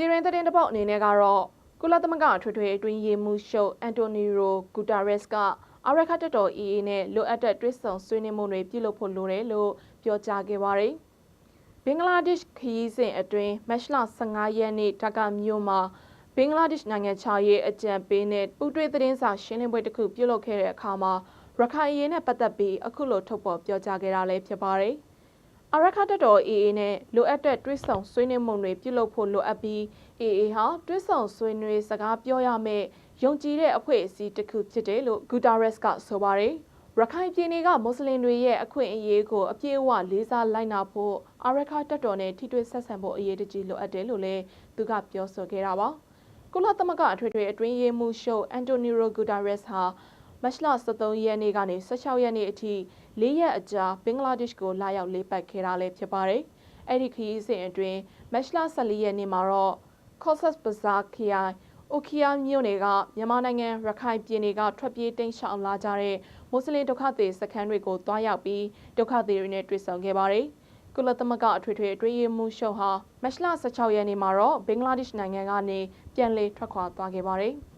ပြည်ရင်းသတင်းတစ်ပုတ်အနေနဲ့ကတော့ကုလသမဂ္ဂထွေထွေအတွင်းရေးမှူးချုပ်အန်တိုနီရိုဂူတာရက်စ်ကအာရခတ်တော် EA နဲ့လိုအပ်တဲ့တွစ်ဆုံဆွေးနွေးမှုတွေပြုလုပ်ဖို့လိုတယ်လို့ပြောကြားခဲ့ပါတယ်။ဘင်္ဂလားဒေ့ရှ်ခရီးစဉ်အတွင်းမတ်လ15ရက်နေ့တက္ကမြို့မှာဘင်္ဂလားဒေ့ရှ်နိုင်ငံခြားရေးအကြံပေးနဲ့ပူးတွဲသတင်းစာရှင်းလင်းပွဲတစ်ခုပြုလုပ်ခဲ့တဲ့အခါမှာရခိုင်ရေးနဲ့ပတ်သက်ပြီးအခုလိုထုတ်ဖော်ပြောကြားခဲ့တာလည်းဖြစ်ပါတယ်။ အရခတ်တော် AA နဲ့လိုအပ်တဲ့တွစ်ဆောင်ဆွေးနွေးမှုတွေပြုလုပ်ဖို့လိုအပ်ပြီး AA ဟာတွစ်ဆောင်ဆွေးနွေးစကားပြောရမယ့်ယုံကြည်တဲ့အဖွဲ့အစည်းတစ်ခုဖြစ်တယ်လို့ဂူတာရက်စ်ကဆိုပါတယ်ရခိုင်ပြည်နယ်ကမွတ်စလင်တွေရဲ့အခွင့်အရေးကိုအပြည့်အဝလေးစားလိုက်နာဖို့အာရခတ်တော်နဲ့ထိတွေ့ဆက်ဆံဖို့အရေးတကြီးလိုအပ်တယ်လို့လည်းသူကပြောဆိုခဲ့တာပါကုလသမဂ္ဂအထွေထွေအတွင်းရေးမှူးချုပ်အန်တိုနီရိုဂူတာရက်စ်ဟာ မတ်လ23ရက်နေ့ကနေ16ရက်နေ့အထိ၄ရက်အကြာဘင်္ဂလားဒေ့ရှ်ကိုလာရောက်လေးပတ်ခဲ့တာလည်းဖြစ်ပါတယ်။အဲ့ဒီခရီးစဉ်အတွင်းမတ်လ14ရက်နေ့မှာတော့ Cox's Bazar ခရိုင်အိုခီယာမြို့နယ်ကမြန်မာနိုင်ငံရခိုင်ပြည်နယ်ကထွက်ပြေးတိမ်းရှောင်လာကြတဲ့မွတ်စလင်ဒုက္ခသည်စခန်းတွေကိုတွားရောက်ပြီးဒုက္ခသည်တွေနဲ့တွေ့ဆုံခဲ့ပါတယ်။ကုလသမဂ္ဂအထွေထွေအတွင်းရေးမှူးချုပ်ဟာမတ်လ16ရက်နေ့မှာတော့ဘင်္ဂလားဒေ့ရှ်နိုင်ငံကနေပြန်လည်ထွက်ခွာသွားခဲ့ပါတယ်။